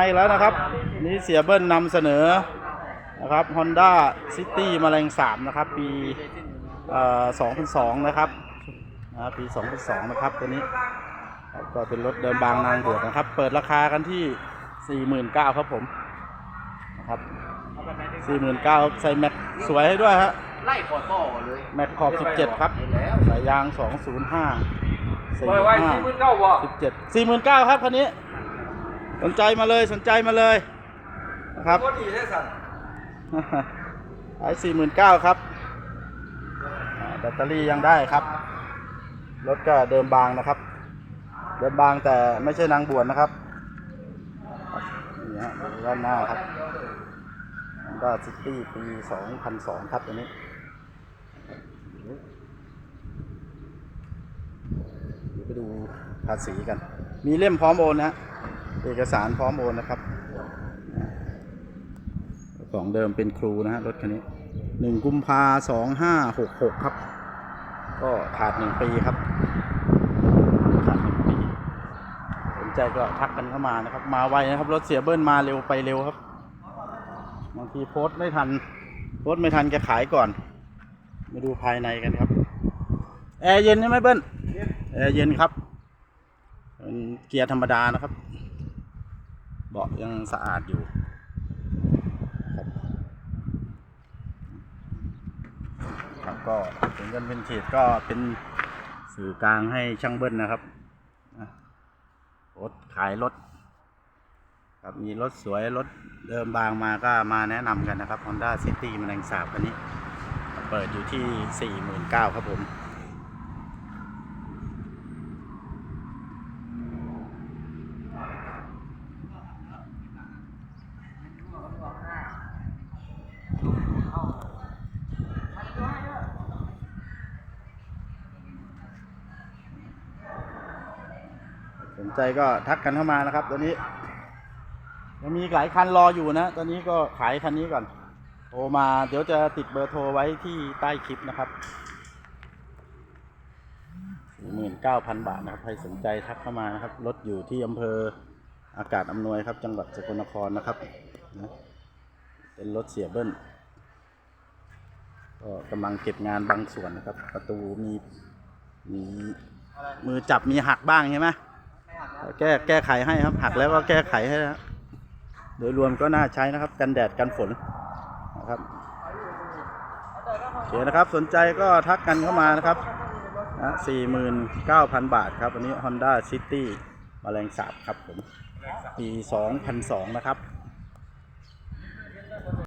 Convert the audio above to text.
ไปแล้วนะครับ นี่เสียเบิ้ลนำเสนอนะครับ Honda City แมลงสาบนะครับ ปีเอ่อ2002 นะครับนะปี 2002 นะครับ ตัวนี้ครับก็เป็นรถเดินบางนางบวชนะครับ เปิดราคากันที่ 49,000ครับผมนะครับ49,000ใส่แม็กสวยให้ด้วยฮะไล่ขอต่อเลย แม็กขอบ 17 ครับแล้วสายยาง 205ไว้ไว้สี่หมื่นเก้าบ่17 49,000ครับคันนี้ สนใจมาเลยสนใจมาเลยนะครับก็ดีแท้สัตว์ขายสี่หมื่นเก้าครับอ่าแบตเตอรี่ยังได้ครับ รถก็เดิมบางนะครับ เดิมบางแต่ไม่ใช่นางบวชนะครับนี่ฮะดูด้านหน้าครับก็ซิตี้ปี2002ครับตัวนี้เดี๋ยวไปดูภาษีกัน มีเล่มพร้อมโอนนะฮะ เอกสารพร้อมโอนนะครับของเดิมเป็นครูนะฮะรถคันนี้หนึ่งกุมภาสองห้าหกหกครับ ก็ขาดหนึ่งปีครับ ขาดหนึ่งปี สนใจก็ทักกันเข้ามานะครับ มาไวนะครับ รถเสียเบิ้ลมาเร็วไปเร็วครับ บางทีโพสต์ไม่ทัน โพสต์ไม่ทันแกขายก่อน มาดูภายในกันครับ แอร์เย็นใช่ไหมเบิ้ลแอร์เย็นครับ เกียร์ธรรมดานะครับ เบาะยังสะอาดอยู่ครับก็ถึงกันเป็นเขตก็เป็นสื่อกลางให้ช่างเบิ้ลนะครับรถขายรถครับมีรถสวยรถเดิมบางมาก็มาแนะนำกันนะครับ Honda City แมลงสาบคันนี้ เปิดอยู่ที่ 49,000ครับผม สนใจก็ทักกันเข้ามานะครับ ตัวนี้ยังมีหลายคันรออยู่นะ ตอนนี้ก็ขายคันนี้ก่อน โทรมาเดี๋ยวจะติดเบอร์โทรไว้ที่ใต้คลิปนะครับ49,000บาทนะครับ ใครสนใจทักเข้ามานะครับ รถอยู่ที่อำเภออากาศอำนวยครับ จังหวัดสกลนครนะครับนะเป็นรถเสียเบิ้ลก็กำลังเก็บงานบางส่วนนะครับ ประตูมีมีมือจับมีหักบ้างใช่ไหม แก้แก้ไขให้ครับ หักแล้วก็แก้ไขให้นะครับโดยรวมก็น่าใช้นะครับ กันแดดกันฝนนะครับโอเคนะครับสนใจก็ทักกันเข้ามานะครับนะสี่หมื่นเก้าพันบาทครับอันนี้ Honda City แมลงสาบครับผม ปี2002นะครับ